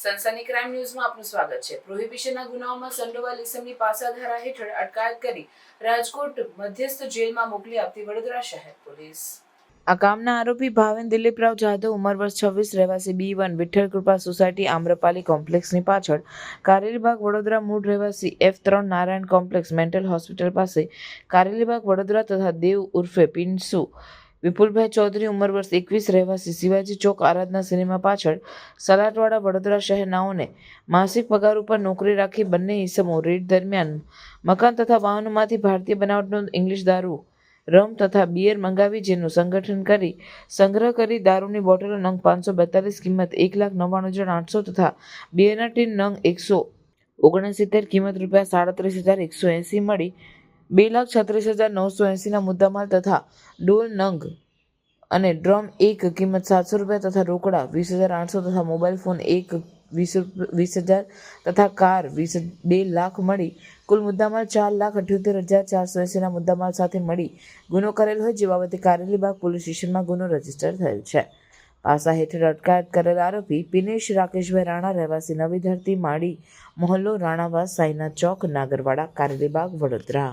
Sunny crime ન્યૂઝમાં આપનું સ્વાગત છે. પ્રોહિબિશનના ગુનાઓમાં સંડોવાલ ઇસમની પાસાધારા હેઠળ અટકાયત કરી રાજકોટ મધ્યસ્થ જેલમાં મોકલી આપતી વડોદરા શહેર પોલીસ. આ કામના આરોપી ભાવેન દિલીપરાવ જાધવ, ઉંમર વર્ષ છવ્વીસ, રહેવાસી B one, Vitthal Krupa society, Amrapali કોમ્પ્લેક્સની પાછળ કારેલીબાગ વડોદરા મૂળ રહેવાસી એફ ત્રણ નારાયણ કોમ્પ્લેક્સ મેન્ટલ હોસ્પિટલ પાસે કારેલીબાગ વડોદરા તથા દેવ ઉર્ફે પિન્સુ વિપુલભાઈ ચૌધરી ઉંમર વર્ષ એકવીસ રહેવાસી. શિવાજી ચોક આરાધના સિનેમા પાછળ સલાટવાડા વડોદરા શહેરનાઓને માસિક પગાર ઉપર નોકરી રાખી બંને ઇસમો રેડ દરમિયાન મકાન તથા વાહનોમાંથી ભારતીય બનાવટનો ઇંગ્લિશ દારૂ, રમ તથા બિયર મંગાવી જેનું સંગઠન કરી સંગ્રહ કરી દારૂની બોટલો નંગ પાંચસો બેતાલીસ કિંમત એક લાખ નવ્વાણું હજાર આઠસો તથા બિયરના ટીન નંગ એકસો ઓગણસિત્તેર કિંમત રૂપિયા સાડત્રીસ હજાર એકસો એંસી મળી બે લાખ છત્રીસ હજાર નવસો એંસીના મુદ્દામાલ તથા ડોલ નંગ અને ડ્રમ એક કિંમત સાતસો રૂપિયા તથા રોકડા વીસ હજાર આઠસો તથા મોબાઈલ ફોન એક વીસ વીસ હજાર તથા કાર વીસ, બે લાખ મળી. કુલ મુદ્દામાલ ચાર લાખ અઠ્યોતેર હજાર ચારસો એંસીના મુદ્દામાલ સાથે મળી. ગુનો કરેલ હોય જે બાબતે કારેલીબાગ પોલીસ સ્ટેશનમાં ગુનો રજિસ્ટર થયેલ છે. પાસા હેઠળ અટકાયત કરેલ આરોપી પિનેશ રાકેશભાઈ રાણા, રહેવાસી નવી ધરતી, માળી, મોહલ્લો, રાણાવાસ સાઈના ચોક, નાગરવાડા કારેલીબાગ વડોદરા.